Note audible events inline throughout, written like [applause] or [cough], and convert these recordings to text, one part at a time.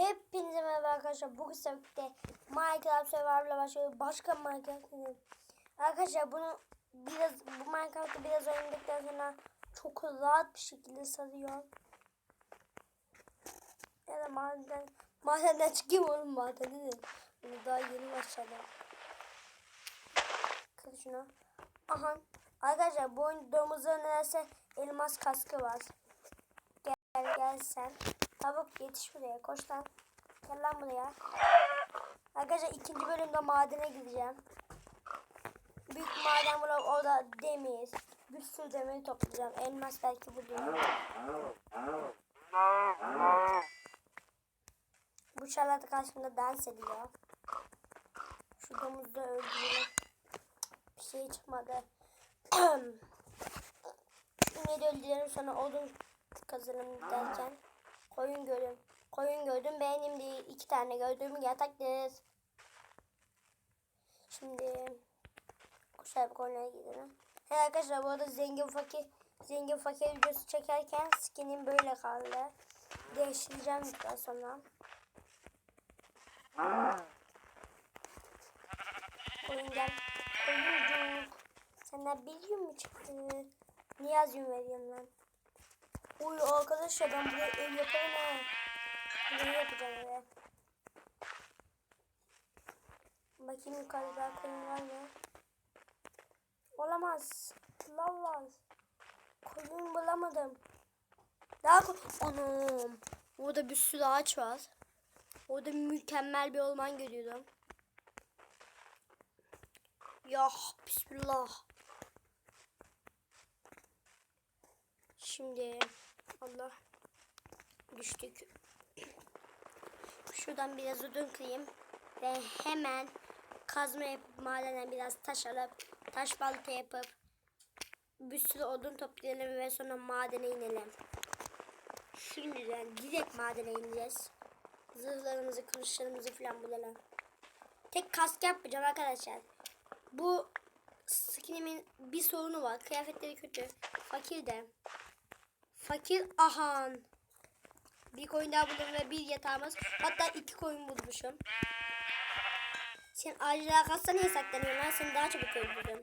Hepinize merhaba arkadaşlar. Bugün sebeple Minecraft Survivor'la başlıyor. Başka Minecraft değil. Arkadaşlar bunu biraz bu Minecraft'ı biraz oynadıktan sonra çok rahat bir şekilde sarıyor. Ya da maden madenden çıkayım oğlum maden değil. Bunu daha yeni başladı. Kır şunu. Aha. Arkadaşlar bu oyun domuzların neredeyse elmas kaskı var. Gel gel sen. Çabuk yetiş buraya. Koş lan. Gel lan buraya. Arkadaşlar ikinci bölümde madene gideceğim. Büyük maden bulup orada demir. Bir sürü demir toplayacağım. Elmas belki bulurum. Bu şarlat karşımda dans ediyor. Şu domuzu da öldürelim. Bir şey çıkmadı. Şunu da öldürelim sonra odun kazanım derken. Koyun gördüm. Koyun gördüm. Benim değil. iki tane gördüm. Yataktır. Şimdi kuşlar koyuna gidelim. He arkadaşlar bu arada zengin fakir zengin fakir videosu çekerken skinim böyle kaldı. Değiştireceğim daha sonra. Koyun gel. Koyuncuk. Senden bir gün mü çıktı? Niye az gün veriyorsun lan? Uy arkadaşlar ben buraya ev yaparım ha. Buraya yapacağım eve. Bakayım yukarıda koyun var mı? Olamaz. Var. Koyun bulamadım. Daha koy... Anam. Orada bir sürü ağaç var. Orada mükemmel bir orman görüyorum. Ya bismillah. Şimdi Allah düştük. Şuradan biraz odun kırayım ve hemen kazma yapıp madenden biraz taş alıp taş balta yapıp bir sürü odun toplayalım ve sonra madene inelim. Şimdiden direkt madene ineceğiz. Zırhlarımızı, kılıçlarımızı falan bulalım. Tek kask yapmayacağım arkadaşlar. Bu skinimin bir sorunu var. Kıyafetleri kötü. Fakir de. Fakir ahan. Bir koyun daha buldum ve bir yatağımız. Hatta iki koyun bulmuşum. Sen ağacın arkasına niye saklanıyorsun lan? Seni daha çabuk öldürdüm.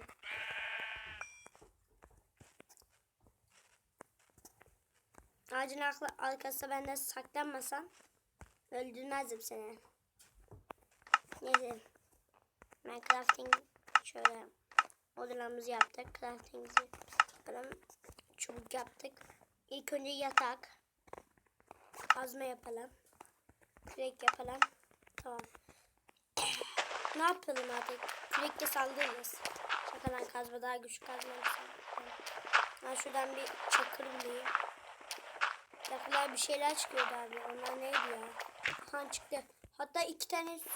Ağacın arka- arkasına benden saklanmasan öldürmezdim seni. Neyse. Ben crafting şöyle modelimizi yaptık. Craftingimizi yapalım. Çubuk yaptık. İlk önce yatak. Kazma yapalım. Kürek yapalım. Tamam. ne yapalım artık? Kürekle saldırırız. Şakadan kazma daha güçlü kazma. Ben şuradan bir çakır bulayım. Yakılar bir şeyler çıkıyordu abi. Onlar neydi ya? Ha çıktı. Hatta iki tane üst.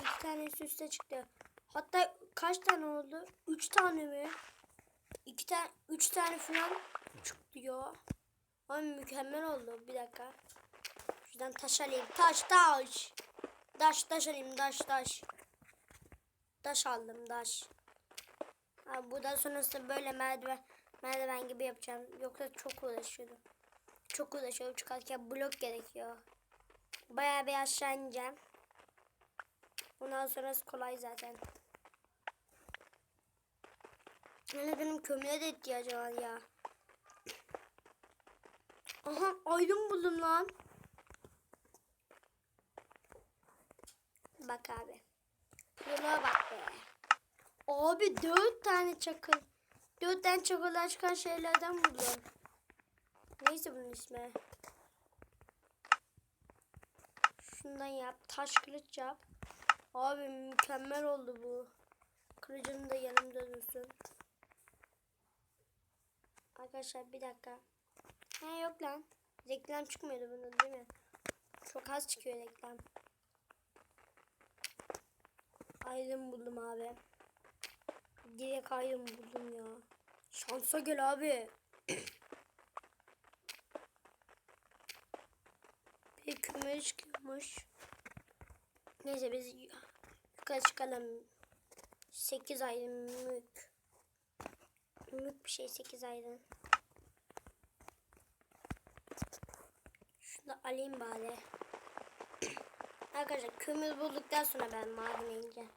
İki tane üst çıktı. Hatta kaç tane oldu? Üç tane mi? İki tane, üç tane falan çıktı ya. Ay mükemmel oldu. Bir dakika. Şuradan taş alayım. Taş taş. Taş taş alayım. Taş taş. Taş aldım taş. Abi buradan sonrası böyle merdiven merdiven gibi yapacağım. Yoksa çok uğraşıyordum. Çok uğraşıyorum çıkarken blok gerekiyor. Bayağı bir aşağı ineceğim. Ondan sonrası kolay zaten. Yani benim kömüre de ihtiyacım var ya. Aha aydın buldum lan. Bak abi. Yola bak be. Abi dört tane çakıl. Dört tane çakıllar çıkan şeylerden buldum. Neyse bunun ismi. Şundan yap. Taş kılıç yap. Abi mükemmel oldu bu. Kılıcım da yanımda dursun. Arkadaşlar bir dakika. Ha yok lan. Reklam çıkmıyordu bunun değil mi? Çok az çıkıyor reklam. Ayrım buldum abi. Direkt ayrım buldum ya. Şansa gel abi. [clears throat] bir küme çıkıyormuş. Neyse biz yukarı çıkalım. 8 ayrım mük. Mük bir şey 8 ayrım. Şunu da alayım bari. Arkadaşlar kömür bulduktan sonra ben madene ineceğim.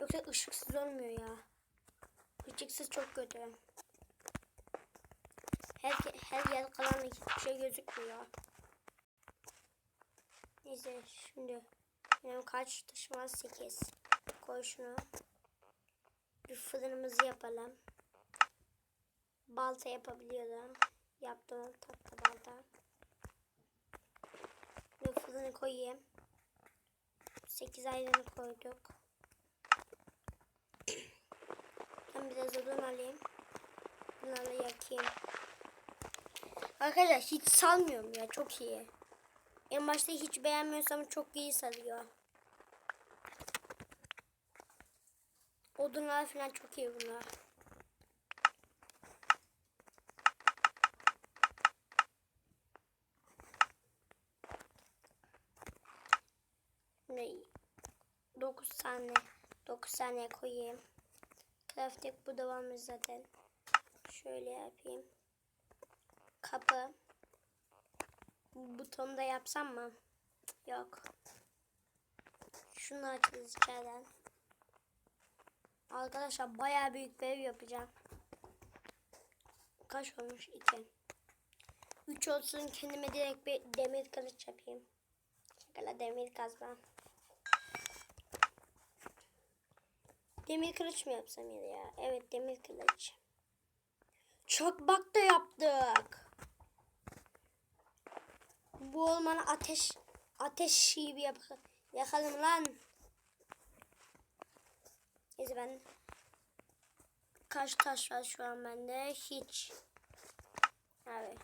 Yoksa ışıksız olmuyor ya. Işıksız çok kötü. Her, her yer karanlık hiçbir şey gözükmüyor. Neyse şimdi benim kaç taşım var? 8. Koy şunu. Bir fırınımızı yapalım. Balta yapabiliyorum. Yaptım tatlı balta. Fırını koyayım. 8 ayrını koyduk. Ben biraz odun alayım. Bunları yakayım. Arkadaşlar hiç salmıyorum ya çok iyi. En başta hiç beğenmiyorsam çok iyi sarıyor. Odunlar falan çok iyi bunlar. Ne? 9 tane 9 tane koyayım. Crafting bu devamı zaten. Şöyle yapayım. Kapı. Buton da yapsam mı? Yok. Şunu açacağız içeriden. Arkadaşlar bayağı büyük bir ev yapacağım. Kaç olmuş? 2. 3 olsun kendime direkt bir demir kılıç yapayım. Şakala demir kazma. Demir kılıç mı yapsam ya? Evet demir kılıç. Çakmak da yaptık. Bu olmanı ateş ateş gibi yap yakalım lan. Neyse ben kaç taş var şu an bende? Hiç. Evet.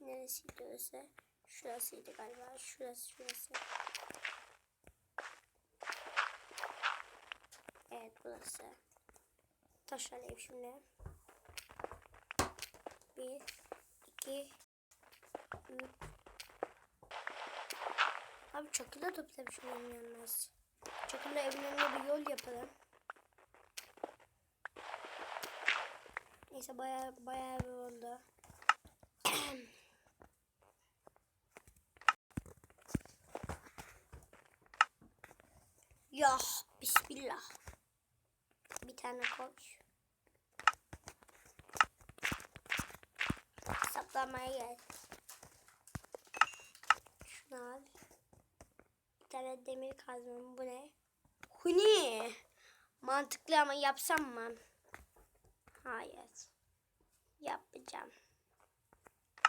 Neresiydi orası? Şurasıydı galiba. Şurası şurası. Evet burası. Taş şimdi. Bir, iki, üç. Abi çakıla toplamışım benim yalnız. Çakıla evin önüne bir yol yapalım. Neyse baya baya bir oldu. [clears throat] ya bismillah. Tane koy. Saplamaya gel. Şunu al. Bir tane demir kazmam. Bu ne? Huni. Mantıklı ama yapsam mı? Hayır. Yapacağım.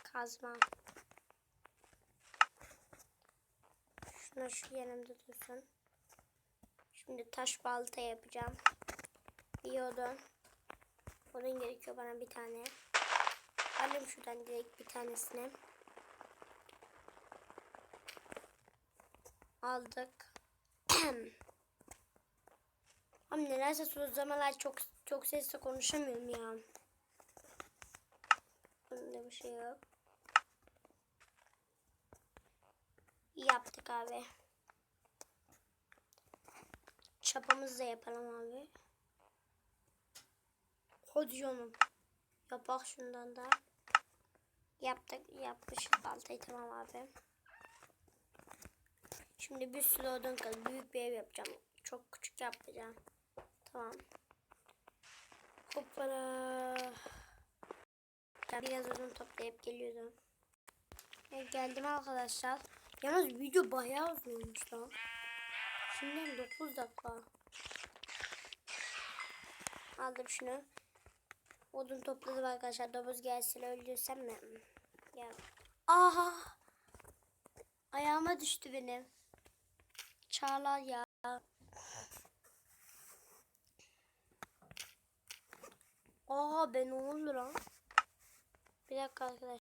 Kazma. Şuna şu yanımda dursun. Şimdi taş balta yapacağım. Bir odun. Odun gerekiyor bana bir tane. Alayım şuradan direkt bir tanesini. Aldık. [clears throat] Ama nedense son zamanlar çok çok sesli konuşamıyorum ya. Bunda bir şey yok. Yaptık abi. Çapamızı da yapalım abi. Hadi canım. Yapak şundan da. Yaptık. Yapmışız baltayı tamam abi. Şimdi bir sürü odun kaldı. Büyük bir ev yapacağım. Çok küçük yapacağım. Tamam. Hoppala. Biraz odun toplayıp geliyorum. Evet, geldim arkadaşlar. Yalnız video bayağı uzun olmuş lan. Şimdiden 9 dakika. Aldım şunu. Odun topladım arkadaşlar. Domuz gelsin öldürsem mi? Ya. Aha. Ayağıma düştü benim. Çağlar ya. Aa ben oldu lan? Bir dakika arkadaşlar.